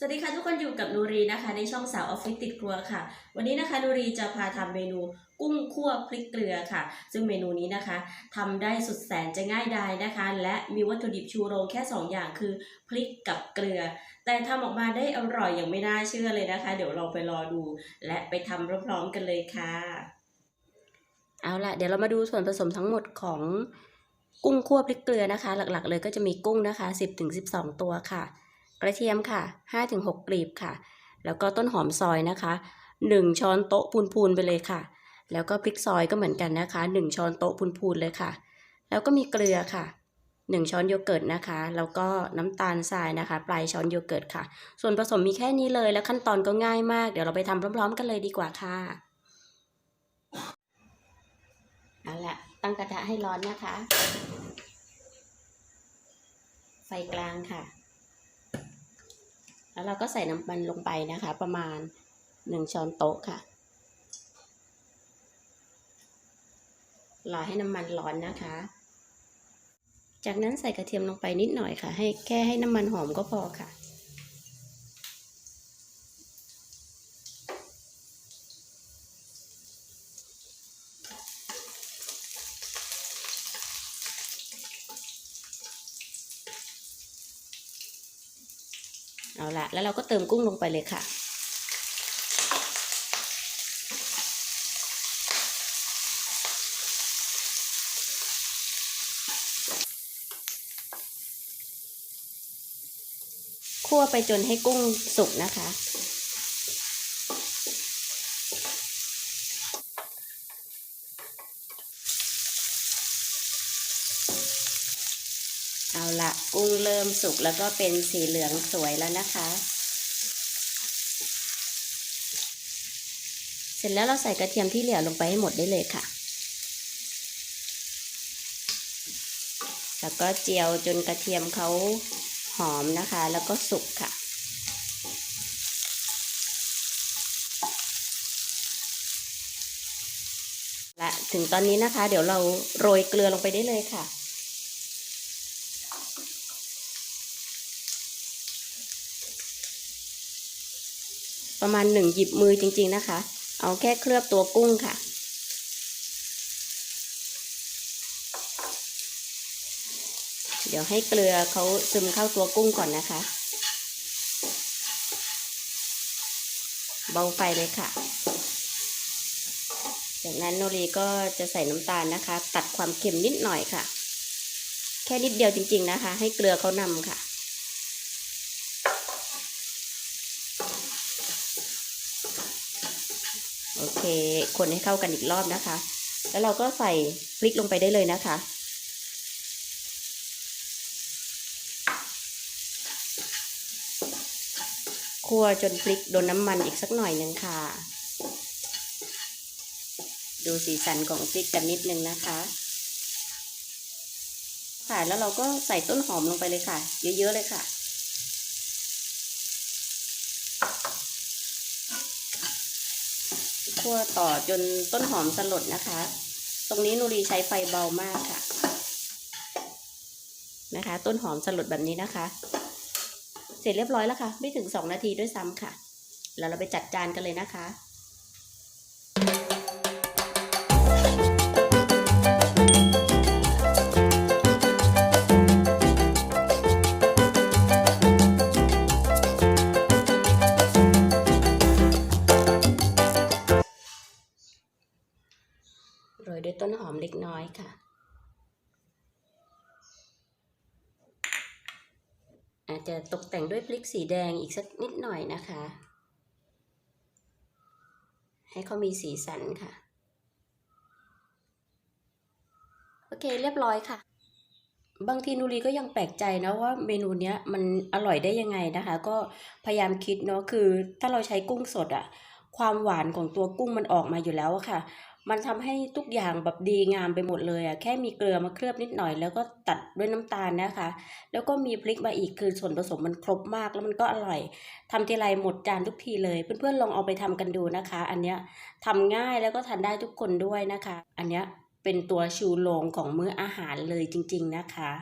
สวัสดีค่ะทุกคนอยู่กับนูรีนะคะ ในช่องสาวออฟฟิศติดครัวค่ะ วันนี้นะคะนูรีจะพาทำเมนูกุ้งคั่วพริกเกลือค่ะ ซึ่งเมนูนี้นะคะทำได้สุดแสนจะง่ายดายนะคะ และมีวัตถุดิบชูโรงแค่ 2 อย่างคือพริกกับเกลือ แต่ทำออกมาได้อร่อยอย่างไม่น่าเชื่อเลยนะคะ เดี๋ยวเราไปรอดู และไปทำพร้อมๆกันเลยค่ะ เอาล่ะเดี๋ยวเรามาดูส่วนผสมทั้งหมดของกุ้งคั่วพริกเกลือนะคะ หลักๆ เลยก็จะมีกุ้งนะคะ 10-12 ตัวค่ะ กระเทียมค่ะ 5-6 กลีบค่ะ แล้วก็ต้นหอมซอยนะคะ 1 ช้อนโต๊ะพูนๆไปเลยค่ะ แล้วก็พริกซอยก็เหมือนกันนะคะ 1 ช้อนโต๊ะพูนๆเลยค่ะ แล้วก็มีเกลือค่ะ 1 ช้อนโยเกิร์ตนะคะ แล้วก็น้ำตาลทรายนะคะ ปลายช้อนโยเกิร์ตค่ะ ส่วนผสมมีแค่นี้เลยแล้วขั้นตอนก็ง่ายมาก เดี๋ยวเราไปทำพร้อม ๆ กันเลยดีกว่าค่ะเอาละตั้งกระทะให้ร้อนนะคะ ไฟกลางค่ะ แล้วเราก็ใส่น้ำมันลงไปนะคะ ประมาณหนึ่งช้อนโต๊ะค่ะรอให้น้ำมันร้อนนะคะ จากนั้นใส่กระเทียมลงไปนิดหน่อยค่ะ ให้แค่ให้น้ำมันหอมก็พอค่ะ เอาละแล้วเราก็เติมกุ้งลงไปเลยค่ะ คั่วไปจนให้กุ้งสุกนะคะ เอา ละกุ้งเริ่มสุกแล้วก็เป็นสีเหลืองสวยแล้วนะคะ เสร็จแล้วเราใส่กระเทียมที่เหลือลงไปให้หมดได้เลยค่ะ แล้วก็เจียวจนกระเทียมเขาหอมนะคะ แล้วก็สุกค่ะและถึงตอนนี้นะคะ เดี๋ยวเราโรยเกลือลงไปได้เลยค่ะ ประมาณหนึ่งหยิบมือจริงๆนะคะ เอาแค่เคลือบตัวกุ้งค่ะ เดี๋ยวให้เกลือเขาซึมเข้าตัวกุ้งก่อนนะคะ เบาไฟเลยค่ะ จากนั้นโนรีก็จะใส่น้ำตาลนะคะ ตัดความเค็มนิดหน่อยค่ะ แค่นิดเดียวจริงๆนะคะ ให้เกลือเขานำค่ะ โอเค คนให้เข้ากันอีกรอบนะคะ แล้วเราก็ใส่พริกลงไปได้เลยนะคะ คั่วจนพริกโดนน้ำมันอีกสักหน่อยหนึ่งค่ะ ดูสีสันของพริกกันนิดนึงนะคะ ค่ะ แล้วเราก็ใส่ต้นหอมลงไปเลยค่ะ เยอะๆเลยค่ะ คั่วต่อจนต้นหอมสลดนะคะ ตรงนี้นูรีใช้ไฟเบามากค่ะ นะคะ ต้นหอมสลดแบบนี้นะคะ เสร็จเรียบร้อยแล้วค่ะ ไม่ถึงสองนาทีด้วยซ้ำค่ะ แล้วเราไปจัดจานกันเลยนะคะ ต้นหอมเล็กน้อยค่ะอาจจะตกแต่งด้วยพริกสีแดงอีกสักนิดหน่อยนะคะ ให้เขามีสีสันค่ะ โอเคเรียบร้อยค่ะ บางทีนูรีก็ยังแปลกใจนะว่าเมนูเนี้ยมันอร่อยได้ยังไงนะคะ ก็พยายามคิดเนาะคือถ้าเราใช้กุ้งสดอะความหวานของตัวกุ้งมันออกมาอยู่แล้วอะค่ะมันทำให้ทุกอย่างแบบดีงามไปหมดเลยอะแค่มีเกลือมาเคลือบนิดหน่อย แล้วก็ตัดด้วยน้ำตาลนะคะ แล้วก็มีพริกมาอีกคือส่วนผสมมันครบมากแล้วมันก็อร่อยทำทีไรหมดจานทุกทีเลย เพื่อนๆลองเอาไปทำกันดูนะคะ อันเนี้ยทำง่ายแล้วก็ทานได้ทุกคนด้วยนะคะ อันเนี้ยเป็นตัวชูโรงของมื้ออาหารเลยจริง ๆนะคะ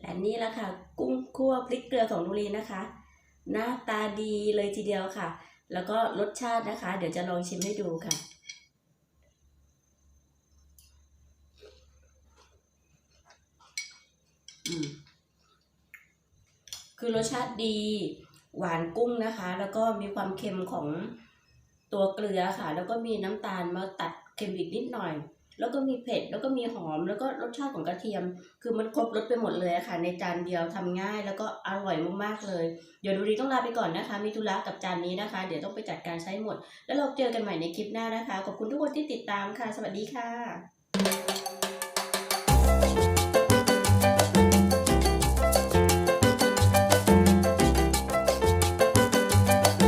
และนี่แหละค่ะ กุ้งคั่วพริกเกลือของนุรีนะคะ หน้าตาดีเลยทีเดียวค่ะ แล้วก็รสชาตินะคะ เดี๋ยวจะลองชิมให้ดูค่ะ คือรสชาติดีหวานกุ้งนะคะ แล้วก็มีความเค็มของตัวเกลือค่ะ แล้วก็มีน้ำตาลมาตัดเค็มอีกนิดหน่อย แล้วก็มีเผ็ด แล้วก็มีหอม แล้วก็รสชาติของกระเทียม คือมันครบรสไปหมดเลยค่ะ ในจานเดียวทำง่าย แล้วก็อร่อยมากๆเลย เดี๋ยวดูดีต้องลาไปก่อนนะคะ มีธุระกับจานนี้นะคะ เดี๋ยวต้องไปจัดการใช้หมด แล้วเราเจอกันใหม่ในคลิปหน้านะคะ ขอบคุณทุกคนที่ติดตามค่ะ สวัสดีค่ะ